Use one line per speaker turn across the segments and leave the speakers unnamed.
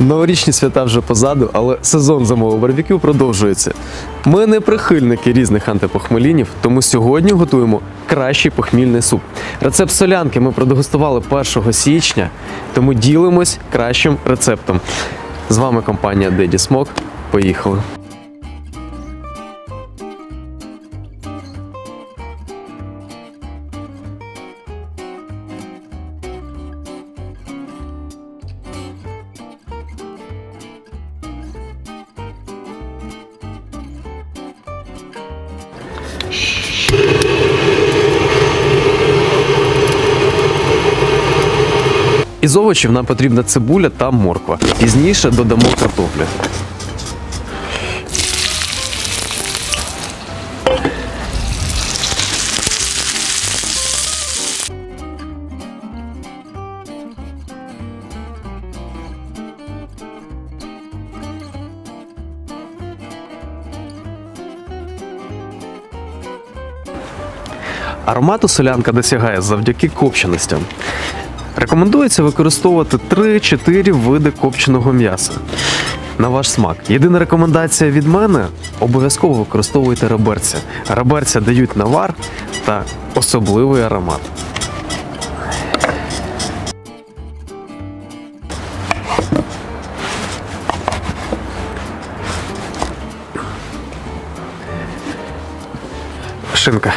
Новорічні свята вже позаду, але сезон зимового барбекю продовжується. Ми не прихильники різних антипохмелінів, тому сьогодні готуємо кращий похмільний суп. Рецепт солянки ми продегустували 1 січня, тому ділимось кращим рецептом. З вами компанія Деді Смок. Поїхали! Із овочів нам потрібна цибуля та морква. Пізніше додамо картоплю. Аромату солянка досягає завдяки копченостям. Рекомендується використовувати 3-4 види копченого м'яса. На ваш смак. Єдина рекомендація від мене обов'язково використовуйте реберця. Реберця дають навар та особливий аромат. Шинка.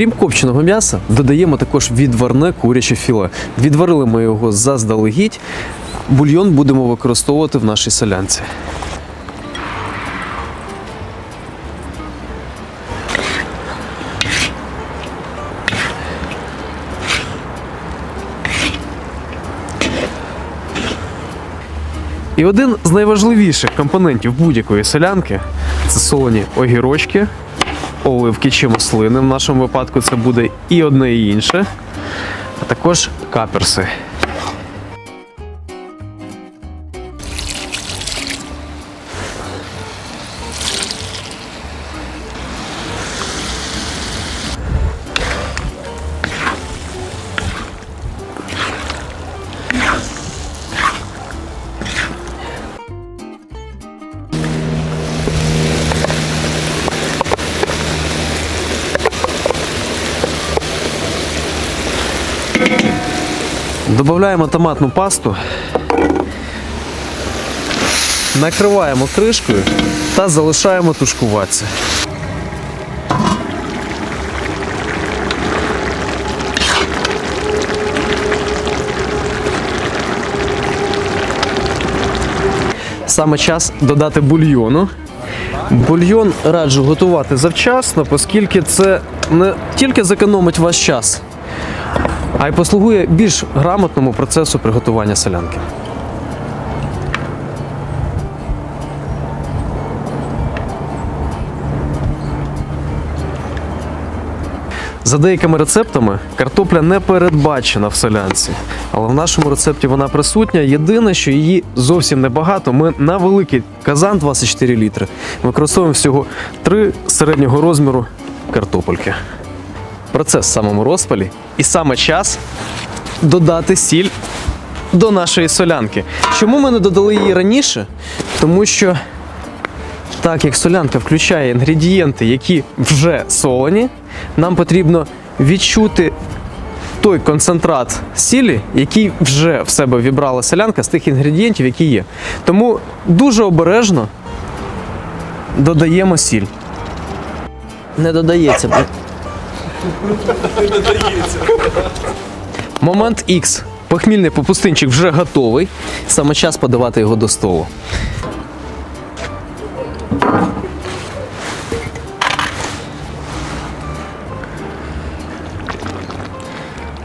Крім копченого м'яса, додаємо також відварне куряче філе. Відварили ми його заздалегідь. Бульйон будемо використовувати в нашій солянці. І один з найважливіших компонентів будь-якої солянки це солені огірочки, оливки чи маслини. В нашому випадку це буде і одне, і інше, а також каперси. Додаємо томатну пасту, накриваємо кришкою та залишаємо тушкуватися. Саме час додати бульйону. Бульйон раджу готувати завчасно, оскільки це не тільки зекономить ваш час, а й послугує більш грамотному процесу приготування солянки. За деякими рецептами картопля не передбачена в солянці, але в нашому рецепті вона присутня. Єдине, що її зовсім небагато. Ми на великий казан 24 літри використовуємо всього 3 середнього розміру картопельки. Процес в самому розпалі, і саме час додати сіль до нашої солянки. Чому ми не додали її раніше? Тому що так як солянка включає інгредієнти, які вже солені, нам потрібно відчути той концентрат сілі, який вже в себе вібрала солянка з тих інгредієнтів, які є. Тому дуже обережно додаємо сіль. Не додається. Момент X. Похмільний попустинчик вже готовий. Саме час подавати його до столу.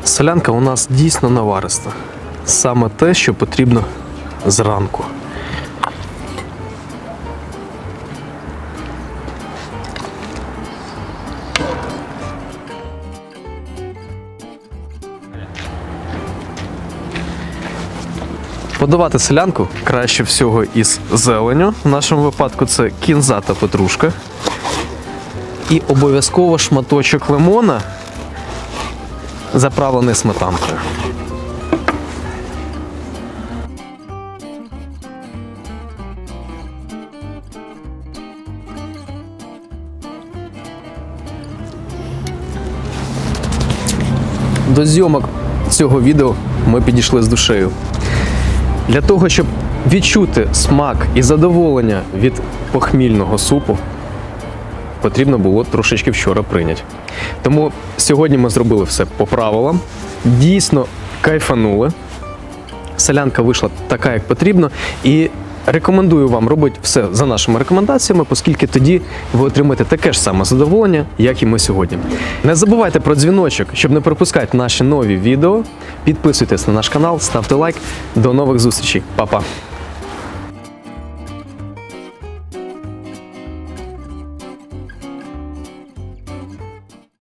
Солянка у нас дійсно навариста. Саме те, що потрібно зранку. Подавати селянку краще всього із зеленю. В нашому випадку це кінза та петрушка. І обов'язково шматочок лимона, заправлений сметанкою. До зйомок цього відео ми підійшли з душею. Для того, щоб відчути смак і задоволення від похмільного супу, потрібно було трошечки вчора прийняти. Тому сьогодні ми зробили все по правилам. Дійсно кайфанули. Селянка вийшла така, як потрібно. І рекомендую вам робити все за нашими рекомендаціями, оскільки тоді ви отримаєте таке ж саме задоволення, як і ми сьогодні. Не забувайте про дзвіночок, щоб не пропускати наші нові відео. Підписуйтесь на наш канал, ставте лайк. До нових зустрічей. Па-па!